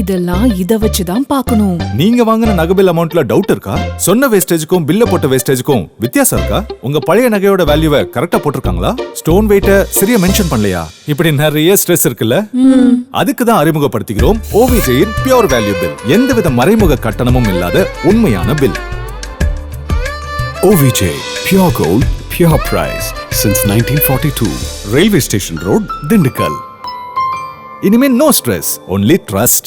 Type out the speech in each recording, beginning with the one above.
இதெல்லாம் இத வச்சுதான் பார்க்கணும். நீங்க வாங்கின நகை பில் அமௌண்ட்ல டவுட் இருக்கா? சொன்ன வேஸ்டேஜுக்கும் பில்ல போட்ட வேஸ்டேஜுக்கும் வித்தியாசம் இருக்கா? உங்க பழைய நகையோட வேல்யூவை கரெக்டா போட்டிருக்காங்களா? ஸ்டோன் வெயிட்ட சரியா மென்ஷன் பண்ணலையா? இப்படி நிறைய ஸ்ட்ரெஸ் இருக்குல்ல? அதுக்கு தான் அறிமுகப்படுத்துகிறோம் ஓவிஜயின் பியோர் வேல்யூ பில் எந்தவித மறைமுக கட்டணமும் இல்லாத உண்மையான bill OVJ Pure Gold, Pure Price since 1942. Railway Station Road, Dindigul. இனிமே நோ ஸ்ட்ரெஸ் ஒன்லி ட்ரஸ்ட்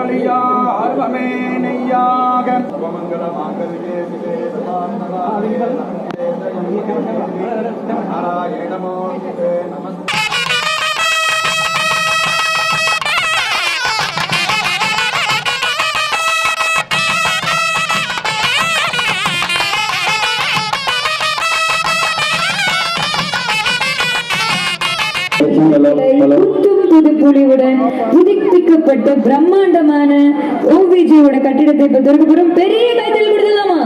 சாதகே நெய்யாக. மங்கள மாங்கல்யே நமஸ்தே புது புலிவுடன் அமைக்கப்பட்ட பிரம்மாண்டமான ஓவிஜியோட கட்டிடத்தை இப்ப திறக்க பெரிய கைத்தல் கொடுத்துலாமா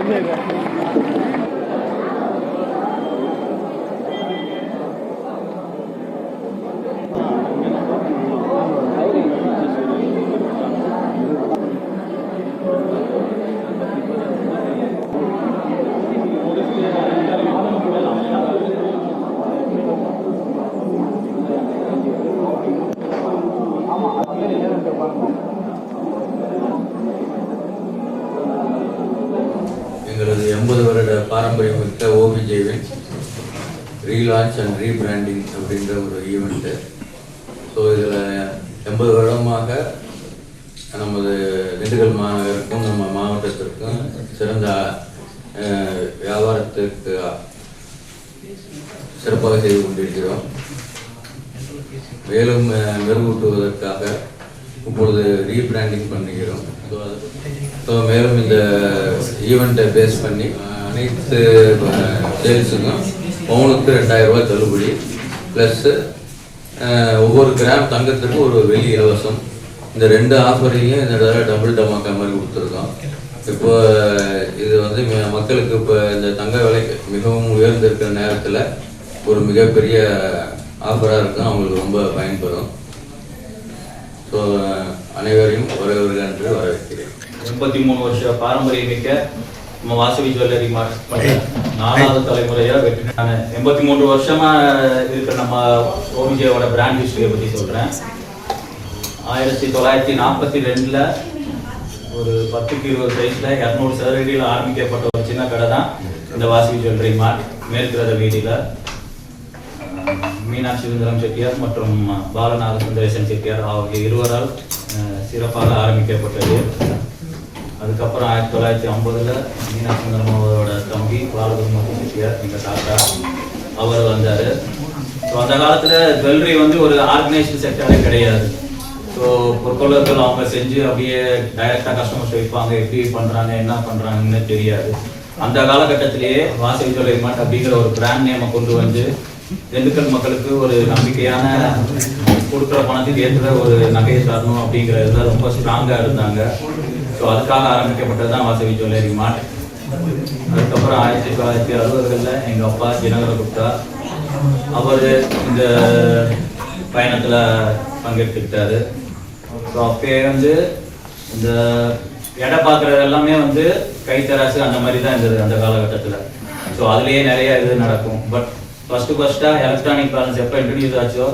எங்களது பாரம்பரியம் மிக்க ஓபிஜேவின் ரீலான்ச் அண்ட் ரீபிராண்டிங் அப்படின்ற ஒரு ஈவெண்ட்டு ஸோ இதில் எண்பது வருடமாக நமது திண்டுக்கல் மாநகருக்கும் நம்ம மாவட்டத்திற்கும் சிறந்த வியாபாரத்திற்கு சிறப்பாக செய்து கொண்டிருக்கிறோம். மேலும் மெருகூட்டுவதற்காக இப்பொழுது ரீபிராண்டிங் பண்ணுகிறோம். ஸோ மேலும் இந்த ஈவெண்ட்டை பேஸ் பண்ணி அனைத்து சேல்ஸுக்கும் பவுனுக்கு ரெண்டாயிரம் ரூபாய் தள்ளுபடி. ப்ளஸ்ஸு ஒவ்வொரு கிராம் தங்கத்துக்கும் ஒரு வெள்ளி இலவசம். இந்த ரெண்டு ஆஃபரையும் இந்த தடவை டபுள் டமாக்கா மாதிரி கொடுத்துருக்கோம். இப்போ இது வந்து மக்களுக்கு இப்போ இந்த தங்க விலை மிகவும் உயர்ந்திருக்கிற நேரத்தில் ஒரு மிகப்பெரிய ஆஃபராக இருக்கும். அவங்களுக்கு ரொம்ப பயன்படும். ஸோ அனைவரையும் வரவர்கள் என்று வரவேற்கிறேன். எண்பத்தி மூணு வருஷ பாரம்பரியமிக்க நம்ம வாசவி ஜுவல்லரி நாலாவது தலைமுறையா வெற்றி நான் எண்பத்தி மூன்று வருஷமா இருக்கிற நம்ம ஓபிஜேவோட பிராண்ட் ஹிஸ்டரியை பத்தி சொல்றேன். ஆயிரத்தி தொள்ளாயிரத்தி நாற்பத்தி ரெண்டுல ஒரு பத்துக்கு இருபது சைஸ்ல இரநூறு சதுரடியில் ஆரம்பிக்கப்பட்ட ஒரு சின்ன கடை தான் இந்த வாசவி ஜுவல்லரி மார்ட் மேற்கிறத வீதியில மீனாட்சி சுந்தரம் செட்டியார் மற்றும் பாலநாத சுந்தரேசன் செட்டியார் ஆகிய இருவரால் சிறப்பாக ஆரம்பிக்கப்பட்டது. அதுக்கப்புறம் ஆயிரத்தி தொள்ளாயிரத்தி ஐம்பதுல மீனாட்சி சுந்தரம் அவரோட தம்பி பாலகுருமதி செட்டியார் எங்கள் தாத்தா அவர் வந்தார். ஸோ அந்த காலத்தில் ஜுவல்லரி வந்து ஒரு ஆர்கனைஸ்டு செக்டரே கிடையாது. ஸோ பொற்கொள்ளர்கள் அவங்க செஞ்சு அப்படியே டைரெக்டாக கஸ்டமர்ஸ் வைப்பாங்க. எப்படி பண்ணுறாங்க என்ன பண்ணுறாங்கன்னு தெரியாது. அந்த காலகட்டத்திலேயே வாசவி ஜுவல்லரி மாட் அப்படிங்கிற ஒரு பிராண்ட் நேமை கொண்டு வந்து திண்டுக்கல் மக்களுக்கு ஒரு நம்பிக்கையான கொடுக்குற பணத்துக்கு ஏற்ற ஒரு நகையை தரணும் அப்படிங்கிறதுல ரொம்ப ஸ்ட்ராங்காக இருந்தாங்க. ஸோ அதுக்காக ஆரம்பிக்கப்பட்டது தான் வாசவி ஜுவல்லரி மார்ட். அதுக்கப்புறம் ஆயிரத்தி தொள்ளாயிரத்தி அறுபதுகளில் எங்கள் அப்பா தினகர குப்தா அவர் இந்த பயணத்தில் பங்கெடுத்துக்கிட்டாரு. ஸோ அப்பயே வந்து இந்த எடை பார்க்குறது எல்லாமே வந்து கைத்தராசு அந்த மாதிரி தான் இருந்தது அந்த காலகட்டத்தில். ஸோ அதுலேயே நிறைய இது நடக்கும். பட் ஃபஸ்ட்டு ஃபஸ்ட்டாக எலக்ட்ரானிக் பேலன்ஸ் எப்போ இன்ட்ரடியூஸ் ஆச்சோ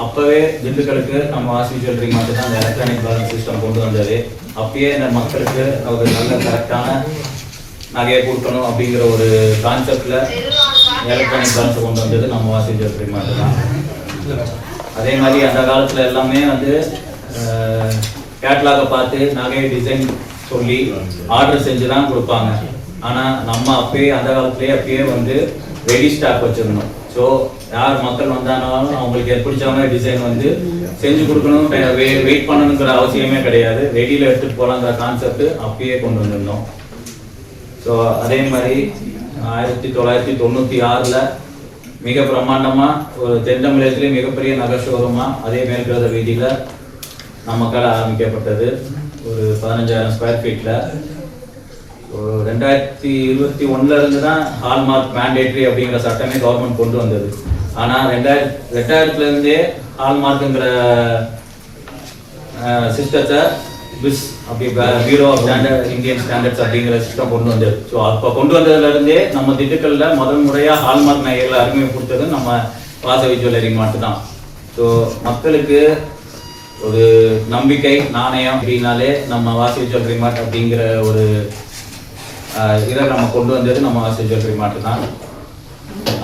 அப்போவே திண்டுக்கலுக்கு நம்ம ஆசி ஜுவல்லரி மட்டும் தான் அந்த எலக்ட்ரானிக் பேலன்ஸ் சிஸ்டம் கொண்டு வந்தது. அப்பயே இந்த மக்களுக்கு ஒரு நல்ல கரெக்டான நகையை கொடுக்கணும் அப்படிங்கிற ஒரு கான்செப்டில் எலக்ட்ரானிக் பேலன்ஸை கொண்டு வந்தது நம்ம ஆசி ஜுவல்லரி மட்டும் தான் அதே மாதிரி அந்த காலத்தில் எல்லாமே வந்து கேட்லாகை பார்த்து நகையை டிசைன் சொல்லி ஆர்டர் செஞ்சு தான் கொடுப்பாங்க. ஆனால் நம்ம அப்பயே அந்த காலத்துலேயே அப்பயே வந்து ரெடி ஸ்டாக் வச்சிருந்தோம். ஸோ யார் மக்கள் வந்தாலும் அவங்களுக்கு பிடிச்ச மாதிரி டிசைன் வந்து செஞ்சு கொடுக்கணும். வெயிட் பண்ணணுங்கிற அவசியமே கிடையாது. ரெடியில் எடுத்துகிட்டு போகலாங்கிற கான்செப்ட் அப்பயே கொண்டு வந்திருந்தோம். ஸோ அதே மாதிரி ஆயிரத்தி தொள்ளாயிரத்தி தொண்ணூற்றி ஆறில் மிக பிரம்மாண்டமாக ஒரு தென் மிகப்பெரிய நகை ஷோரூமாக அதே மேற்கிறத வீதியில் நம்ம கடை ஆரம்பிக்கப்பட்டது. ஒரு பதினஞ்சாயிரம் ஸ்கொயர் ஃபீட்டில் ரெண்டாயிரத்தி இருபத்தி ஒண்ணுல இருந்து தான் ஹால்மார்க் மேண்டேட்ரி அப்படிங்கிற சட்டமே கவர்மெண்ட் கொண்டு வந்தது. ஆனால் ரெண்டாயிரத்தி ரெண்டாயிரத்துல இருந்தே ஹால்மார்க்குங்கிற சிஸ்டத்தை பிஸ் அப்படி bureau of standard Indian standards அப்படிங்கிற சிஸ்டம் கொண்டு வந்தது. ஸோ அப்போ கொண்டு வந்ததுல இருந்தே நம்ம திண்டுக்கல்ல முதல் முறையாக ஹால்மார்க் நகைகளை அறிமுகப்படுத்தது நம்ம வாசவி ஜுவல்லரி மாட்டு தான் ஸோ மக்களுக்கு ஒரு நம்பிக்கை நாணயம் அப்படின்னாலே நம்ம வாசவி ஜுவல்லரி மார்ட் அப்படிங்கிற ஒரு இதை நம்ம கொண்டு வந்தது நம்ம வாசவி ஜுவல்லரி தான்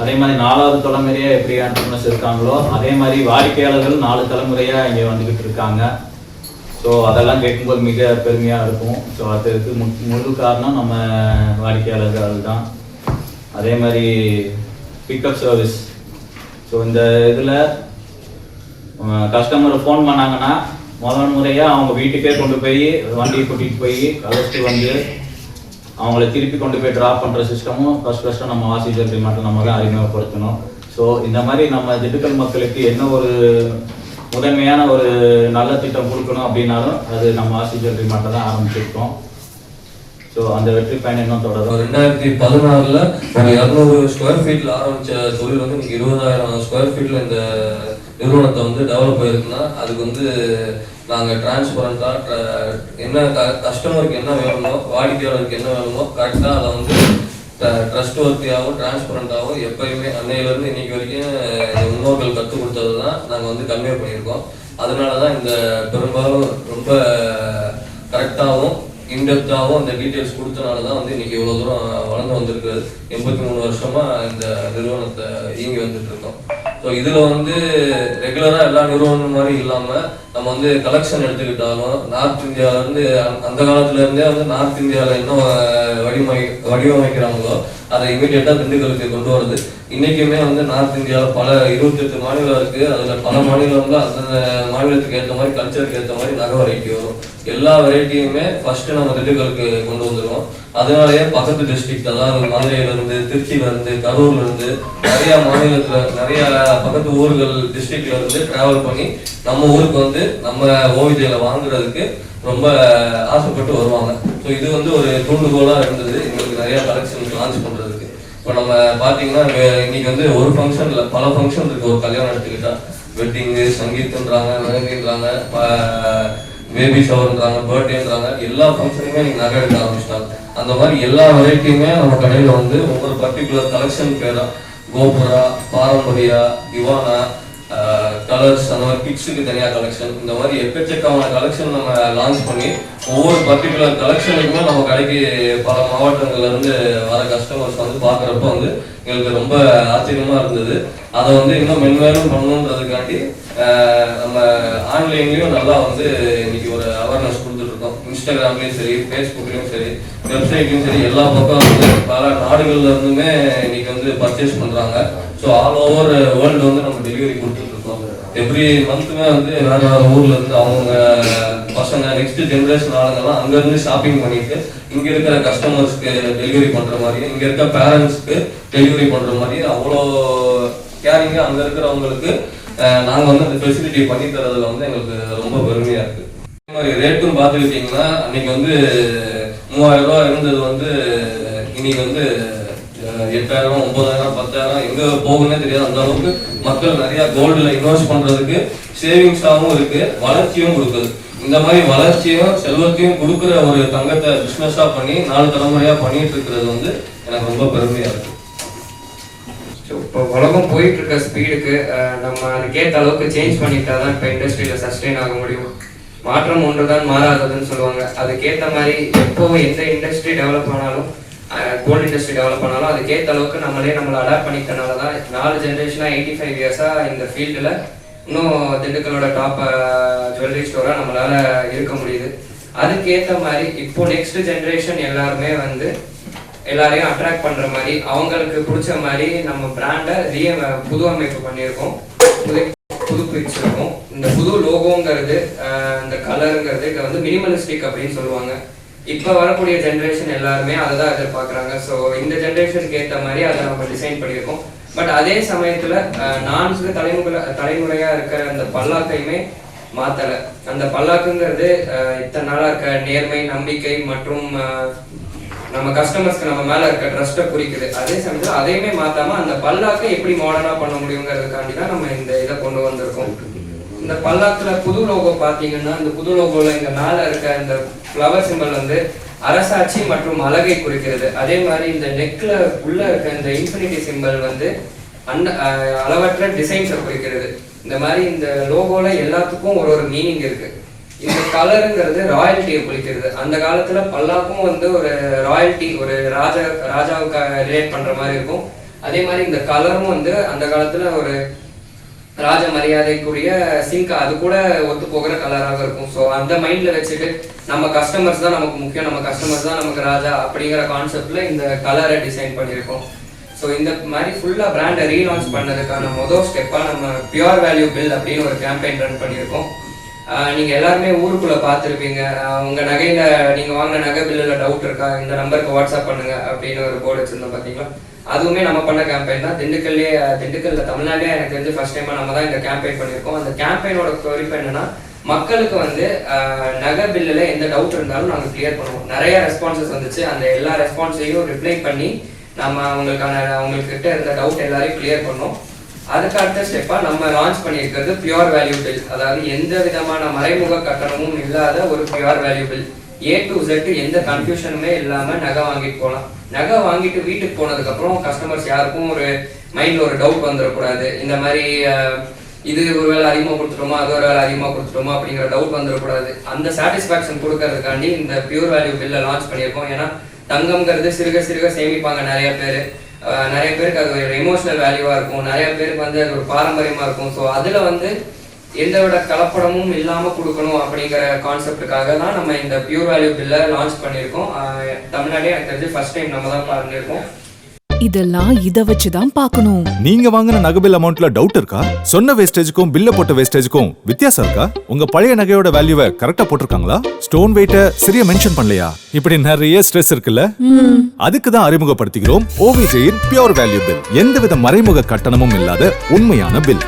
அதே மாதிரி நாலாவது தலைமுறையாக எப்படி ஆண்டர்பிரினர்ஸ் இருக்காங்களோ அதே மாதிரி வாடிக்கையாளர்கள் நாலு தலைமுறையாக இங்கே வந்துக்கிட்டு இருக்காங்க. ஸோ அதெல்லாம் கேட்கும்போது மிக பெருமையாக இருக்கும். ஸோ அதுக்கு மு முழு காரணம் நம்ம வாடிக்கையாளர்கள் தான். அதே மாதிரி பிக்கப் சர்வீஸ் ஸோ இந்த இதில் கஸ்டமர் ஃபோன் பண்ணாங்கன்னா முதல் முறையாக அவங்க வீட்டுக்கே கொண்டு போய் வண்டியை கூட்டிகிட்டு போய் கலச்சிட்டு வந்து அவங்கள திருப்பி கொண்டு போய் ட்ராப் பண்ணுற சிஸ்டமும் ஃபர்ஸ்ட் ஃபஸ்ட்டு நம்ம ஆசிரியர் மட்டும் நம்ம தான் அறிமுகப்படுத்தணும். ஸோ இந்த மாதிரி நம்ம திண்டுக்கல் மக்களுக்கு என்ன ஒரு முதன்மையான ஒரு நல்ல திட்டம் கொடுக்கணும் அப்படின்னாலும் அது நம்ம ஆசிரியர் மட்டும் தான் ஆரம்பிச்சிருக்கோம். ஸோ அந்த வெற்றி பயணம் இன்னும் தொடரும். ரெண்டாயிரத்தி பதினாறுல ஒரு இரநூறு ஸ்கொயர் ஃபீட்ல ஆரம்பிச்ச தொழில் வந்து இன்னைக்கு இருபதாயிரம் ஸ்கொயர் ஃபீட்ல இந்த நிறுவனத்தை வந்து டெவலப் ஆயிருக்குன்னா அதுக்கு வந்து நாங்கள் டிரான்ஸ்பரண்டா என்ன கஸ்டமருக்கு என்ன வேணுமோ வாடிக்கையாளருக்கு என்ன வேணுமோ கரெக்டாக அதை வந்து ட்ரஸ்ட் ஒர்த்தியாகவும் டிரான்ஸ்பரண்டாகவும் எப்பயுமே அன்னையிலேருந்து இன்னைக்கு வரைக்கும் இந்த முன்னோர்கள் கற்றுக் கொடுத்தது தான் நாங்கள் வந்து கன்வே பண்ணியிருக்கோம். அதனால தான் இந்த பெரும்பாலும் ரொம்ப கரெக்டாகவும் இன்டெப்த்தாகவும் அந்த டீட்டெயில்ஸ் கொடுத்தனால தான் வந்து இன்னைக்கு இவ்வளோ தூரம் வளர்ந்து வந்திருக்குது எண்பத்தி மூணு வருஷமாக இந்த நிறுவனத்தை இயங்கி வந்துட்டு இருக்கோம். ஸோ இதில் வந்து ரெகுலராக எல்லா நிறுவனம் மாதிரி இல்லாமல் நம்ம வந்து கலெக்ஷன் எடுத்துக்கிட்டாலும் நார்த் இந்தியாவிலேருந்து அந்த காலத்துலேருந்தே வந்து நார்த் இந்தியாவில் என்ன வடிவமை வடிவமைக்கிறாங்களோ அதை இமீடியட்டாக திண்டுக்கலுக்கு கொண்டு வருது இன்னைக்குமே வந்து நார்த் இந்தியாவில் பல இருபத்தெட்டு மாநிலம் இருக்கு. அதில் பல மாநிலங்களில் அந்தந்த மாநிலத்துக்கு ஏற்ற மாதிரி கல்ச்சருக்கு ஏற்ற மாதிரி நகை வெரைட்டி வரும். எல்லா வெரைட்டியுமே ஃபர்ஸ்ட் நம்ம திண்டுக்கலுக்கு கொண்டு வந்துடுவோம் அதனாலேயே பக்கத்து டிஸ்ட்ரிக்ட் அதாவது மதுரையில இருந்து திருச்சியில இருந்து கரூர்ல இருந்து நிறைய மாநிலத்துல நிறைய பக்கத்து ஊர்கள் டிஸ்ட்ரிக்ட்ல இருந்து டிராவல் பண்ணி நம்ம ஊருக்கு வந்து நம்ம ஓவியத்தில் வாங்குறதுக்கு ரொம்ப ஆசைப்பட்டு வருவாங்க. ஸோ இது வந்து ஒரு தூண்டுகோலாக இருந்தது. எங்களுக்கு நிறைய கலெக்ஷன் லான்ச் பண்ணுறதுக்கு இப்போ நம்ம பார்த்தீங்கன்னா இன்னைக்கு வந்து ஒரு ஃபங்க்ஷன் இல்லை பல ஃபங்க்ஷன் இருக்குது ஒரு கல்யாணம் எடுத்துக்கிட்டா. வெட்டிங்கு சங்கீத்துன்றாங்க மெஹந்தின்றாங்க பேபி ஷவர்ன்றாங்க பர்த்டேன்றாங்க எல்லா ஃபங்க்ஷனுமே நீங்கள் நகை எடுக்க ஆரம்பிச்சிட்டாங்க. அந்த மாதிரி எல்லா வெரைட்டியுமே நம்ம கடையில் வந்து ஒவ்வொரு பர்டிகுலர் கலெக்ஷன் பேராக கோபுரா பாரம்பரியா திவானா கலர்ஸ் அந்த மாதிரி கிட்ஸுக்கு தனியாக கலெக்ஷன் இந்த மாதிரி எக்கச்சக்கமான கலெக்ஷன் நம்ம லான்ச் பண்ணி ஒவ்வொரு பர்டிகுலர் கலெக்ஷனுக்குமே நம்ம கடைக்கு பல மாவட்டங்கள்லேருந்து வர கஸ்டமர்ஸ் வந்து பார்க்குறப்ப வந்து எங்களுக்கு ரொம்ப ஆச்சரியமாக இருந்தது. அதை வந்து இன்னும் மென்மேலும் பண்ணணுன்றதுக்காண்டி நம்ம ஆன்லைன்லேயும் நல்லா வந்து இன்னைக்கு ஒரு அவேர்னஸ் கொடுத்துட்ருக்கோம். இன்ஸ்டாகிராம்லேயும் சரி ஃபேஸ்புக்லேயும் சரி வெப்சைட்லேயும் சரி எல்லா பக்கம் வந்து பல நாடுகள்ல இருந்துமே இன்னைக்கு வந்து பர்ச்சேஸ் பண்ணுறாங்க ஸோ ஆல் ஓவர் வேர்ல்டு வந்து நம்ம டெலிவரி கொடுத்துருக்கோம் எவ்ரி மந்த்துமே வந்து வேற வேற ஊர்ல இருந்து அவங்க பசங்க நெக்ஸ்ட் ஜென்ரேஷன் ஆளுங்கெல்லாம் அங்க இருந்து ஷாப்பிங் பண்ணிட்டு இங்க இருக்கிற கஸ்டமர்ஸ்க்கு டெலிவரி பண்ற மாதிரி இங்க இருக்க பேரண்ட்ஸ்க்கு டெலிவரி பண்ற மாதிரி அவ்வளோ கேரிங்க அங்க இருக்கிறவங்களுக்கு நாங்க வந்து அந்த ஃபெசிலிட்டி பண்ணி தரதுல வந்து எங்களுக்கு ரொம்ப பெருமையா இருக்கு. அதே மாதிரி ரேட்டும் பார்த்துக்கிட்டீங்கன்னா அன்னைக்கு வந்து மூவாயிரம் ரூபா இருந்தது வந்து இன்னைக்கு வந்து எட்டாயிரம் ஒன்பதாயிரம் பத்தாயிரம் எங்க போகுன்னே தெரியாது அந்த அளவுக்கு மக்கள் நிறைய கோல்டுல இன்வெஸ்ட் பண்றதுக்கு சேவிங்ஸாகவும் இருக்கு வளர்ச்சியும் கொடுக்குது. இந்த மாதிரி வளர்ச்சியும் செல்வத்தையும் கொடுக்குற ஒரு தங்கத்தை பிஸ்னஸா பண்ணி நாலு தலைமுறையா பண்ணிட்டு இருக்கிறது வந்து எனக்கு ரொம்ப பெருமையா இருக்கு. இப்போ உலகம் போயிட்டு இருக்க ஸ்பீடுக்கு நம்ம அதுக்கேற்ற அளவுக்கு சேஞ்ச் பண்ணிட்டா தான் இப்போ இண்டஸ்ட்ரியில சஸ்டெயின் ஆக முடியும். மாற்றம் ஒன்றுதான் மாறாததுன்னு சொல்லுவாங்க. அதுக்கேற்ற மாதிரி எப்போ எந்த இண்டஸ்ட்ரி டெவலப் ஆனாலும் கோல்டு இண்டஸ்ட்ரி டெவலப் பண்ணாலும் அதுக்கேற்ற அளவுக்கு நம்மளே நம்மளை அடாப்ட் பண்ணிக்கிறனால தான் நாலு ஜென்ரேஷனாக எயிட்டி ஃபைவ் இயர்ஸாக இந்த ஃபீல்டில் இன்னும் திண்டுக்கலோட டாப் ஜுவல்லரி ஸ்டோராக நம்மளால இருக்க முடியுது. அதுக்கேற்ற மாதிரி இப்போ நெக்ஸ்ட் ஜென்ரேஷன் எல்லாருமே வந்து எல்லாரையும் அட்ராக்ட் பண்ணுற மாதிரி அவங்களுக்கு பிடிச்ச மாதிரி நம்ம பிராண்டை ரீ புது அமைப்பு பண்ணியிருக்கோம். புது புதுப்பிச்சிருக்கோம் இந்த புது லோகோங்கிறது இந்த கலருங்கிறது இதை வந்து மினிமலிஸ்டிக் அப்படின்னு சொல்லுவாங்க. இப்போ வரக்கூடிய ஜென்ரேஷன் எல்லாருமே அதை தான் எதிர்பார்க்குறாங்க. ஸோ இந்த ஜென்ரேஷனுக்கு ஏற்ற மாதிரி அதை நம்ம டிசைன் பண்ணியிருக்கோம். பட் அதே சமயத்தில் நான்கு தலைமுறை தலைமுறையாக இருக்கிற அந்த பல்லாக்கையுமே மாற்றலை அந்த பல்லாக்குங்கிறது இத்தனை நாளாக இருக்க நேர்மை நம்பிக்கை மற்றும் நம்ம கஸ்டமர்ஸ்க்கு நம்ம மேலே இருக்க ட்ரஸ்ட்டை குறிக்குது. அதே சமயத்தில் அதையுமே மாற்றாமல் அந்த பல்லாக்கை எப்படி மாடர்னாக பண்ண முடியுங்கிறதுக்காண்டி தான் நம்ம இந்த இதை கொண்டு வந்திருக்கோம். இந்த பல்லாக்குல புது லோகோ பாத்தீங்கன்னா இந்த புது லோகோல இங்க மேல இருக்க இந்த ஃப்ளவர் சிம்பல் வந்து அரசாட்சி மற்றும் அழகை குறிக்கிறது. அதே மாதிரி இந்த நெக்ல உள்ள இருக்க இந்த இன்ஃபினிட்டி சிம்பல் வந்து அன்ன அளவற்ற டிசைன்ஸை குறிக்கிறது. இந்த மாதிரி இந்த லோகோல எல்லாத்துக்கும் ஒரு ஒரு மீனிங் இருக்கு. இந்த கலருங்கிறது ராயல்ட்டியை குறிக்கிறது. அந்த காலத்துல பல்லாக்கும் வந்து ஒரு ராயல்ட்டி ஒரு ராஜா ராஜாவுக்கு ரிலேட் பண்ற மாதிரி இருக்கும். அதே மாதிரி இந்த கலரும் வந்து அந்த காலத்துல ஒரு ராஜ மரியாதைக்குரிய சிங்க் அது கூட ஒத்து போகிற கலராக இருக்கும். ஸோ அந்த மைண்ட்ல வச்சுட்டு நம்ம கஸ்டமர்ஸ் தான் நமக்கு முக்கியம். நம்ம கஸ்டமர்ஸ் தான் நமக்கு ராஜா அப்படிங்கிற கான்செப்ட்ல இந்த கலரை டிசைன் பண்ணியிருக்கோம். ஸோ இந்த மாதிரி ஃபுல்லாக பிராண்டை ரீலான்ச் பண்ணதுக்கான மொதல் ஸ்டெப்பாக நம்ம பியூர் வேல்யூ பில் அப்படின்னு ஒரு கேம்பெயின் ரன் பண்ணியிருக்கோம். நீங்கள் எல்லாருமே ஊருக்குள்ளே பார்த்துருப்பீங்க. உங்கள் நகையில் நீங்கள் வாங்கின நகை பில்லில் டவுட் இருக்கா? இந்த நம்பருக்கு வாட்ஸ்அப் பண்ணுங்க அப்படின்னு ஒரு போர்டு வச்சிருந்தோம் பார்த்தீங்களா? அதுவுமே நம்ம பண்ண கேம்பெயின் தான். திண்டுக்கல்லே திண்டுக்கல்ல தமிழ்நாட்டிலே எனக்கு தெரிஞ்சு ஃபர்ஸ்ட் டைமாக நம்ம தான் இந்த கேம்பெயின் பண்ணியிருக்கோம். அந்த கேம்பெயினோட குறிப்பு என்னன்னா மக்களுக்கு வந்து நகை பில்லுல எந்த டவுட் இருந்தாலும் நாங்கள் கிளியர் பண்ணுவோம். நிறைய ரெஸ்பான்சஸ் வந்துச்சு. அந்த எல்லா ரெஸ்பான்ஸையும் ரிப்ளை பண்ணி நம்ம அவங்களுக்கான அவங்களுக்கு கிட்ட இருந்த டவுட் எல்லாரையும் கிளியர் பண்ணோம். அதுக்கு அடுத்த ஸ்டெப்பா நம்ம லான்ச் பண்ணியிருக்கிறது பியூர் வேல்யூ பில் அதாவது எந்த விதமான மறைமுக கட்டணமும் இல்லாத ஒரு pure value bill A to Z எந்த கன்ஃபியூஷனுமே இல்லாம நகை வாங்கிட்டு போகலாம் நகை வாங்கிட்டு வீட்டுக்கு போனதுக்கு அப்புறம் கஸ்டமர்ஸ் யாருக்கும் ஒரு மைண்ட்ல ஒரு டவுட் வந்துடக்கூடாது இந்த மாதிரி இது ஒரு வேலை அதிகமாக கொடுத்துட்டோமா அது ஒரு வேலை அதிகமாக கொடுத்துட்டோமா அப்படிங்கிற டவுட் வந்துடக்கூடாது அந்த சாட்டிஸ்ஃபேக்ஷன் கொடுக்கறதுக்காண்டி இந்த பியூர் வேல்யூ பில்லை லான்ச் பண்ணியிருக்கோம். ஏன்னா தங்கம்ங்கிறது சிறுக சிறுக சேமிப்பாங்க நிறைய பேர். நிறைய பேருக்கு அது ஒரு எமோஷனல் வேல்யூவாக இருக்கும். நிறைய பேருக்கு வந்து அது ஒரு பாரம்பரியமாக இருக்கும். ஸோ அதில் வந்து எந்த விட கலப்படமும் இல்லாம கொடுக்கணும் அப்படிங்கிற கான்செப்டுக்காக தான் நம்ம இந்த பியூர் வேல்யூ பில்லை லான்ச் பண்ணியிருக்கோம். தமிழ்நாடே எனக்கு தெரிஞ்சு ஃபர்ஸ்ட் டைம் நம்ம தான் பண்ணியிருக்கோம் இதெல்லாம் இத வச்சுதான் பார்க்கணும். நீங்க வாங்குன நகபில் அமௌண்ட்ல டவுட் இருக்கா? சொன்ன வேஸ்டேஜுக்கும் பில்ல போட்ட வேஸ்டேஜுக்கும் வித்தியாசம் இருக்கா? உங்க பழைய நகையோட வேல்யூவை கரெக்டா போட்டிருக்காங்களா? ஸ்டோன் வெயிட்ட சரியா மென்ஷன் பண்ணலையா? இப்படி நிறைய ஸ்ட்ரெஸ் இருக்குல்ல? அதுக்கு தான் அறிமுகப்படுத்துகிறோம். ஓவிஜயின் பியோர் வேல்யூ பில் எந்தவித மறைமுக கட்டணமும் இல்லாத உண்மையான bill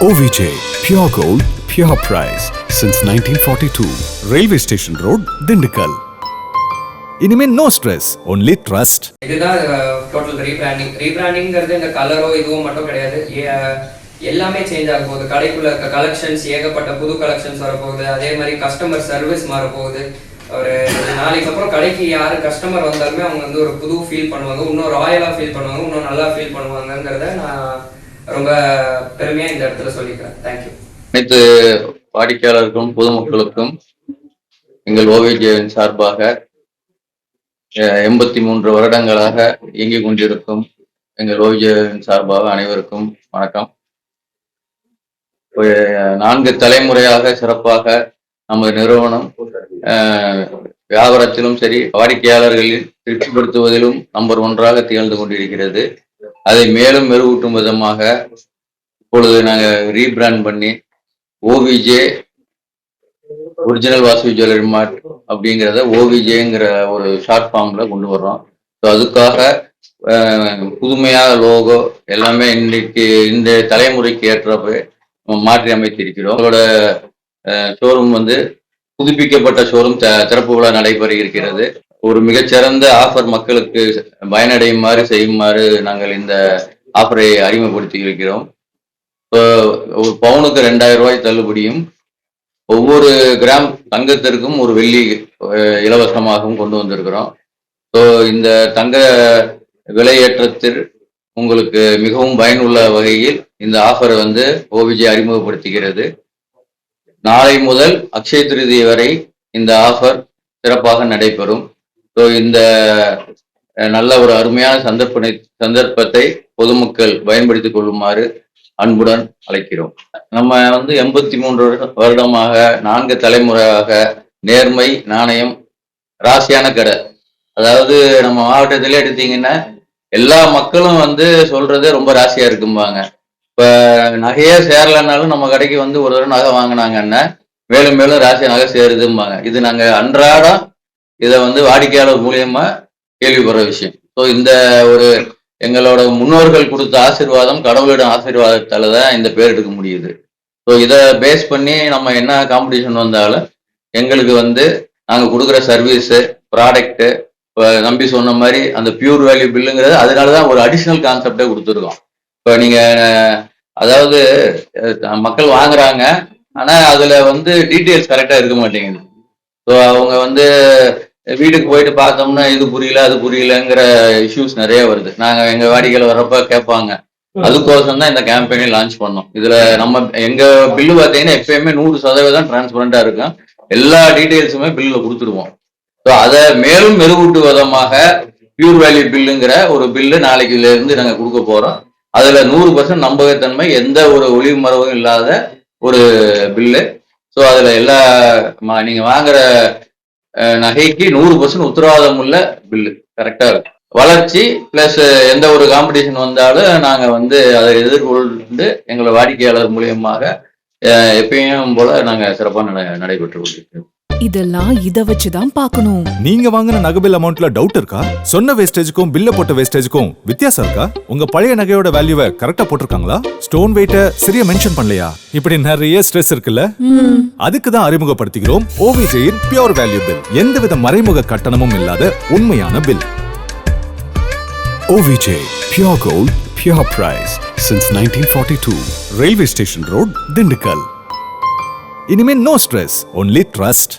OVJ, pure gold, pure price. Since 1942. Railway Station Road, Dindigal. இனிமே நோ ஸ்ட்ரெஸ் ஒன்லி ட்ரஸ்ட் இதுதான் டோட்டல் ரீபிராண்டிங் ரீபிராண்டிங்கிறது இந்த கலரோ இதுவும் மட்டும் கிடையாது. ஏ- எல்லாமே சேஞ்ச் ஆக போகுது. கடைக்குள்ள இருக்க கலெக்ஷன்ஸ் ஏகப்பட்ட புது கலெக்ஷன்ஸ் வரப்போகுது. அதே மாதிரி கஸ்டமர் சர்வீஸ் மாறப்போகுது. ஒரு நாளைக்கு அப்புறம் கடைக்கு யாரு கஸ்டமர் வந்தாலுமே அவங்க வந்து ஒரு புது ஃபீல் பண்ணுவாங்க. இன்னும் ராயலா ஃபீல் பண்ணுவாங்க. இன்னும் நல்லா ஃபீல் பண்ணுவாங்கங்கிறத நான் ரொம்ப பெருமையா இந்த இடத்துல சொல்லிக்கிறேன். தேங்க்யூ அனைத்து வாடிக்கையாளருக்கும் பொதுமக்களுக்கும் எங்கள் ஓவிஜியின் சார்பாக எண்பத்தி மூன்று வருடங்களாக இயங்கிக் கொண்டிருக்கும் எங்கள் ஓவிஜியின் சார்பாக அனைவருக்கும் வணக்கம். நான்கு தலைமுறையாக சிறப்பாக நமது நிறுவனம் வியாபாரத்திலும் சரி வாடிக்கையாளர்களில் திருப்திப்படுத்துவதிலும் நம்பர் ஒன்றாக திகழ்ந்து கொண்டிருக்கிறது. அதை மேலும் மெருகூட்டும் விதமாக இப்பொழுது நாங்கள் ரீபிராண்ட் பண்ணி OVJ original Vasu jewellery mart அப்படிங்கிறத ஓவிஜேங்கிற ஒரு ஷார்ட் ஃபார்ம்ல கொண்டு வர்றோம். ஸோ அதுக்காக புதுமையாக புதுமையான லோகோ எல்லாமே இன்னைக்கு இந்த தலைமுறைக்கு ஏற்றப்ப மாற்றி அமைத்திருக்கிறோம் அதோட ஷோரூம் வந்து புதுப்பிக்கப்பட்ட ஷோரூம் திறப்பு விழா நடைபெற இருக்கிறது. ஒரு மிகச்சிறந்த ஆஃபர் மக்களுக்கு பயனடையுமாறு செய்யுமாறு நாங்கள் இந்த ஆஃபரை அறிமுகப்படுத்தி இருக்கிறோம் இப்போ ஒரு பவுனுக்கு ரெண்டாயிரம் ரூபாய் தள்ளுபடியும் ஒவ்வொரு கிராம் தங்கத்திற்கும் ஒரு வெள்ளி இலவசமாகவும் கொண்டு வந்திருக்கிறோம். ஸோ இந்த தங்க விலையேற்றத்தில் உங்களுக்கு மிகவும் பயனுள்ள வகையில் இந்த ஆஃபரை வந்து ஓபிஜி அறிமுகப்படுத்துகிறது. நாளை முதல் அக்ஷய திருதி வரை இந்த ஆஃபர் சிறப்பாக நடைபெறும். ஸோ இந்த நல்ல ஒரு அருமையான சந்தர்ப்பனை சந்தர்ப்பத்தை பொதுமக்கள் பயன்படுத்திக் கொள்ளுமாறு அன்புடன் அழைக்கிறோம். நம்ம வந்து எண்பத்தி மூன்று வருடமாக நான்கு தலைமுறையாக நேர்மை நாணயம் ராசியான கடை. அதாவது நம்ம மாவட்டத்திலே எடுத்தீங்கன்னா எல்லா மக்களும் வந்து சொல்றது ரொம்ப ராசியா இருக்கும்பாங்க. இப்ப நகையே சேரலைன்னாலும் நம்ம கடைக்கு வந்து ஒரு தடவை நகை வாங்கினாங்கன்னா மேலும் மேலும் ராசி நகை சேருதும்பாங்க. இது நாங்க அன்றாடம் இதை வந்து வாடிக்கையாளர் மூலியமா கேள்விப்படுற விஷயம். ஸோ இந்த ஒரு எங்களோட முன்னோர்கள் கொடுத்த ஆசீர்வாதம் கடவுளிடம் ஆசீர்வாதத்தால தான் இந்த பேர் எடுக்க முடியுது. ஸோ இதை பேஸ் பண்ணி நம்ம என்ன காம்படிஷன் வந்தாலும் எங்களுக்கு வந்து நாங்கள் கொடுக்குற சர்வீஸு ப்ராடக்ட்டு இப்போ நம்பி சொன்ன மாதிரி அந்த பியூர் வேல்யூ பில்லுங்கிறது அதனால தான் ஒரு அடிஷ்னல் கான்செப்டே கொடுத்துருக்கோம். இப்போ நீங்கள் அதாவது மக்கள் வாங்குறாங்க ஆனால் அதில் வந்து டீட்டெயில்ஸ் கரெக்டாக இருக்க மாட்டேங்குது. ஸோ அவங்க வந்து வீட்டுக்கு போயிட்டு பார்த்தோம்னா இது புரியல அது புரியலங்கிற இஷ்யூஸ் நிறைய வருது. நாங்கள் எங்கள் வாடிக்கையில் வர்றப்ப கேட்பாங்க. அதுக்கோசம் தான் இந்த கேம்பெயினை லான்ச் பண்ணோம். இதுல நம்ம எங்க பில்லு பார்த்தீங்கன்னா எப்பயுமே நூறு சதவீதம் டிரான்ஸ்பரண்டா இருக்கும். எல்லா டீடைல்ஸுமே பில்லுல கொடுத்துருவோம் ஸோ அதை மேலும் மெருகூட்டு விதமாக பியூர் வேல்யூ பில்லுங்கிற ஒரு பில்லு நாளைக்குல இருந்து நாங்க கொடுக்க போறோம். அதுல நூறு பர்சன்ட் நம்பகத்தன்மை எந்த ஒரு ஒளிவு மரபும் இல்லாத ஒரு பில்லு ஸோ அதுல எல்லா நீங்க வாங்குற நகைக்கு நூறு பர்சன்ட் உத்தரவாதம் உள்ள பில்லு கரெக்டா இருக்கும். வளர்ச்சி பிளஸ் எந்த ஒரு காம்படிஷன் வந்தாலும் நாங்க வந்து அதை எதிர்கொண்டு எங்களை வாடிக்கையாளர் மூலியமாக எப்பயும் போல நாங்க சிறப்பாக நடைபெற்று கொண்டிருக்கிறோம். இதெல்லாம் இத வச்சுதான் பார்க்கணும். நீங்க வாங்கின நகபில் அமௌண்ட்ல டவுட் இருக்கா? சொன்ன வேஸ்டேஜுக்கும் பில்ல போட்ட வேஸ்டேஜுக்கும் வித்தியாசம் இருக்கா? உங்க பழைய நகையோட வேல்யூவை கரெக்டா போட்டிருக்காங்களா? ஸ்டோன் வெயிட்ட சரியா மென்ஷன் பண்ணலையா? இப்படி நிறைய ஸ்ட்ரெஸ் இருக்குல்ல? அதுக்கு தான் அறிமுகப்படுத்துகிறோம் ஓவிஜயின் பியோர் வேல்யூ பில் எந்தவித மறைமுக கட்டணமும் இல்லாத உண்மையான bill OVJ, pure gold, pure price. Since 1942. Railway Station Road, Dindigul. இனிமே நோ ஸ்ட்ரெஸ் ஒன்லி ட்ரஸ்ட்